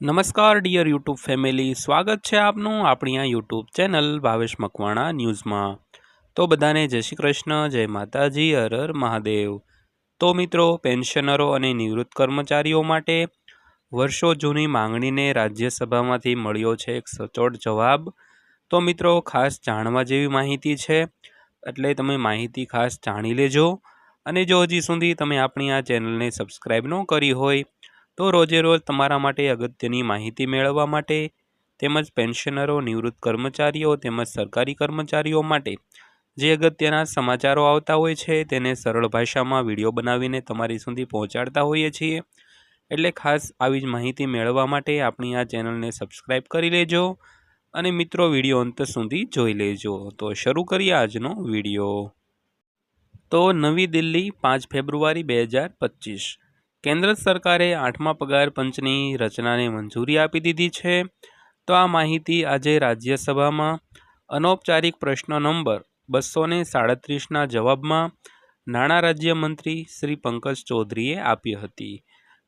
નમસ્કાર dear YouTube family સ્વાગત છે આપનું આપણી આ યુટ્યુબ ચેનલ ભાવેશ મકવાણા ન્યૂઝમાં. તો બધાને જય શ્રી કૃષ્ણ, જય માતાજી, હર હર મહાદેવ. તો મિત્રો, પેન્શનરો અને નિવૃત્ત કર્મચારીઓ માટે વર્ષો જૂની માંગણીને રાજ્યસભામાંથી મળ્યો છે એક સચોટ જવાબ. તો મિત્રો, ખાસ જાણવા જેવી માહિતી છે, એટલે તમે માહિતી ખાસ જાણી લેજો. અને જો હજી સુધી તમે આપણી આ ચેનલને સબસ્ક્રાઈબ ન કરી હોય તો રોજે રોજ તમારા માટે અગત્યની માહિતી મેળવવા માટે તેમજ પેન્શનરો, નિવૃત્ત કર્મચારીઓ તેમજ સરકારી કર્મચારીઓ માટે જે અગત્યના સમાચારો આવતા હોય છે તેને સરળ ભાષામાં વીડિયો બનાવીને તમારી સુધી પહોંચાડતા હોઈએ છીએ. એટલે ખાસ આવી જ માહિતી મેળવવા માટે આપણી આ ચેનલને સબસ્ક્રાઈબ કરી લેજો અને મિત્રો વીડિયો અંત સુધી જોઈ લેજો. તો શરૂ કરીએ આજનો વીડિયો. તો નવી દિલ્હી પાંચ ફેબ્રુઆરી બે હજાર પચીસ. કેન્દ્ર સરકારે આઠમા પગાર પંચની રચનાને મંજૂરી આપી દીધી છે. તો આ માહિતી આજે રાજ્યસભામાં અનૌપચારિક પ્રશ્ન નંબર બસો ને સાડત્રીસના જવાબમાં નાણાં રાજ્યમંત્રી શ્રી પંકજ ચૌધરીએ આપી હતી.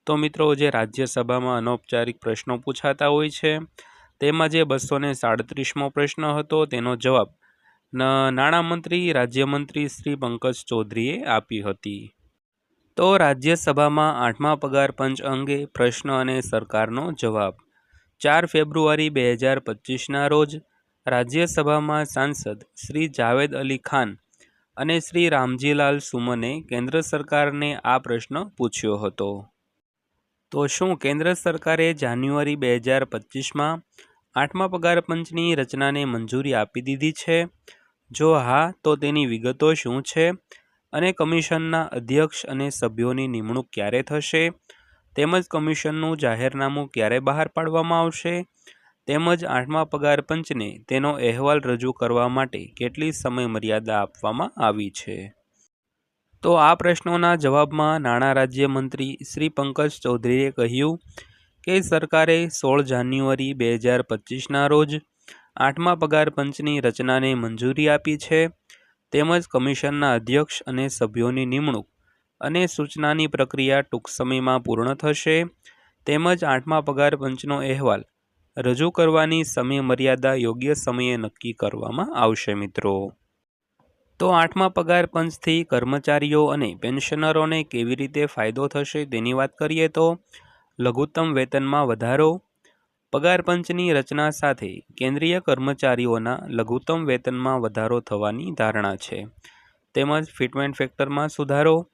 તો મિત્રો, જે રાજ્યસભામાં અનૌપચારિક પ્રશ્નો પૂછાતા હોય છે, તેમાં જે બસો ને સાડત્રીસમો પ્રશ્ન હતો, તેનો જવાબ નાણામંત્રી રાજ્યમંત્રી શ્રી પંકજ ચૌધરીએ આપી હતી. તો રાજ્યસભામાં આઠમા પગાર પંચ અંગે પ્રશ્ન અને સરકારનો જવાબ. ચાર ફેબ્રુઆરી બે હજાર પચીસના રોજ રાજ્યસભામાં સાંસદ શ્રી જાવેદ અલી ખાન અને શ્રી રામજીલાલ સુમને કેન્દ્ર સરકારને આ પ્રશ્ન પૂછ્યો હતો. તો શું કેન્દ્ર સરકારે જાન્યુઆરી બે હજાર પચીસમાં આઠમા પગાર પંચની રચનાને મંજૂરી આપી દીધી છે? જો હા, તો તેની વિગતો શું છે? અને કમિશનના અધ્યક્ષ અને સભ્યોની નિમણૂક ક્યારે થશે? તેમજ કમિશનનું જાહેરનામું ક્યારે બહાર પાડવામાં આવશે? તેમજ આઠમા પગાર પંચને તેનો અહેવાલ રજૂ કરવા માટે કેટલી સમય મર્યાદા આપવામાં આવી છે? તો આ પ્રશ્નોના જવાબમાં નાણાં રાજ્યમંત્રી શ્રી પંકજ ચૌધરીએ કહ્યું કે સરકારે સોળ જાન્યુઆરી બે હજાર પચીસના રોજ આઠમા પગાર પંચની રચનાને મંજૂરી આપી છે. તેમજ કમિશનના અધ્યક્ષ અને સભ્યોની નિમણૂક અને સૂચનાની પ્રક્રિયા ટૂંક સમયમાં પૂર્ણ થશે. તેમજ આઠમા પગાર પંચનો અહેવાલ રજૂ કરવાની સમય મર્યાદા યોગ્ય સમયે નક્કી કરવામાં આવશે મિત્રો. તો આઠમા પગાર પંચથી કર્મચારીઓ અને પેન્શનરોને કેવી રીતે ફાયદો થશે તેની વાત કરીએ તો લઘુત્તમ વેતનમાં વધારો પગાર પંચની રચના સાથે કેન્દ્રીય કર્મચારીઓના લઘુત્તમ વેતનમાં વધારો થવાની ધારણા છે. તેમજ ફિટમેન્ટ ફેક્ટરમાં સુધારો.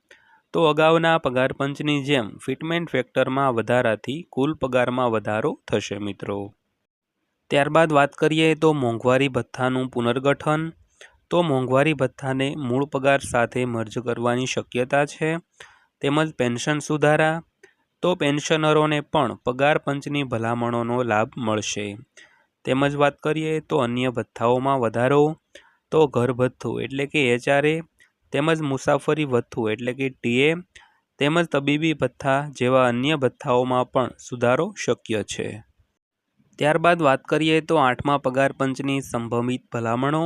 તો અગાઉના પગાર પંચની જેમ ફિટમેન્ટ ફેક્ટરમાં વધારાથી કુલ પગારમાં વધારો થશે મિત્રો. ત્યારબાદ વાત કરીએ તો મોંઘવારી ભથ્થાનું પુનર્ગઠન. તો મોંઘવારી ભથ્થાને મૂળ પગાર સાથે મર્જ કરવાની શક્યતા છે. તેમજ પેન્શન સુધારા. તો પેન્શનરોને પણ પગાર પંચની ભલામણોનો લાભ મળશે. તેમજ વાત કરીએ તો અન્ય ભથ્થાઓમાં વધારો, તો ઘર ભથ્થું એટલે કે એચઆરએ, તેમજ મુસાફરી ભથ્થું એટલે કે ટીએ, તેમજ તબીબી ભથ્થા જેવા અન્ય ભથ્થાઓમાં પણ સુધારો શક્ય છે. ત્યારબાદ વાત કરીએ તો આઠમા પગાર પંચની સંભવિત ભલામણો,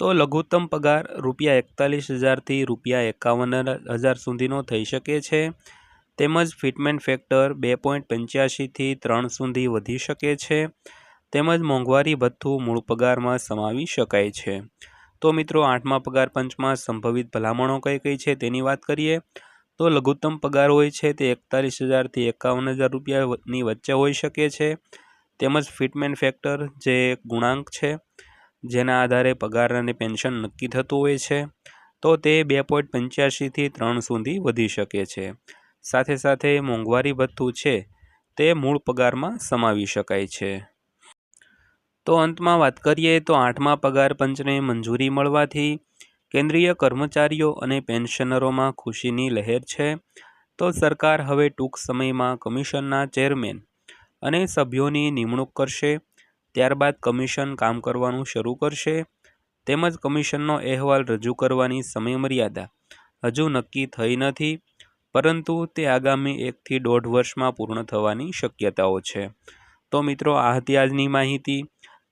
તો લઘુત્તમ પગાર રૂપિયા એકતાલીસ હજારથી રૂપિયા એકાવન હજાર સુધીનો થઈ શકે છે. તેમજ ફિટમેન્ટ ફેક્ટર બે પોઈન્ટ પંચ્યાસીથી ત્રણ સુધી વધી શકે છે. તેમજ મોંઘવારી ભથ્થું મૂળ પગારમાં સમાવી શકાય છે. તો મિત્રો, આઠમા પગાર પંચમાં સંભવિત ભલામણો કઈ કઈ છે તેની વાત કરીએ. તો લઘુત્તમ પગાર હોય છે તે એકતાલીસ હજારથી એકાવન હજાર રૂપિયાની વચ્ચે હોઈ શકે છે. તેમજ ફિટમેન્ટ ફેક્ટર જે ગુણાંક છે, જેના આધારે પગાર અને પેન્શન નક્કી થતું હોય છે, તો તે બે પોઈન્ટ પંચ્યાસીથી ત્રણ સુધી વધી શકે છે. સાથે સાથે મોંઘવારી ભથ્થું છે, તે મૂળ પગારમાં સમાવી શકાય છે. તો અંતમાં વાત કરીએ તો આઠમા પગાર પંચને મંજૂરી મળવાથી કેન્દ્રીય કર્મચારીઓ અને પેન્શનરોમાં ખુશીની લહેર છે. તો સરકાર હવે ટૂંક સમયમાં કમિશનના ચેરમેન અને સભ્યોની નિમણૂક કરશે. ત્યારબાદ કમિશન કામ કરવાનું શરૂ કરશે. તેમજ કમિશનનો અહેવાલ રજૂ કરવાની સમયમર્યાદા હજુ નક્કી થઈ નથી. પરંતુ તે આગામી એકથી દોઢ વર્ષમાં પૂર્ણ થવાની શક્યતાઓ છે. તો મિત્રો, આ હતી આજની માહિતી.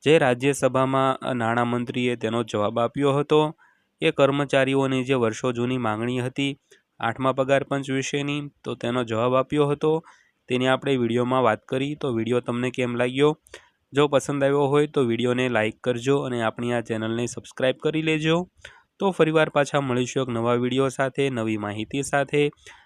જે રાજ્યસભામાં નાણામંત્રીએ તેનો જવાબ આપ્યો હતો. એ કર્મચારીઓની જે વર્ષો જૂની માંગણી હતી, આઠમા પગાર પંચ વિશેની, તો તેનો જવાબ આપ્યો હતો. તેની આપણે વિડીયોમાં વાત કરી, તો વીડિયો તમને કેમ લાગ્યો? જો પસંદ આવ્યો હોય, તો વિડીયોને લાઇક કરજો અને આપણી આ ચેનલને સબસ્ક્રાઈબ કરી લેજો. તો ફરીવાર પાછા મળીશું એક નવા વીડિયો સાથે, નવી માહિતી સાથે.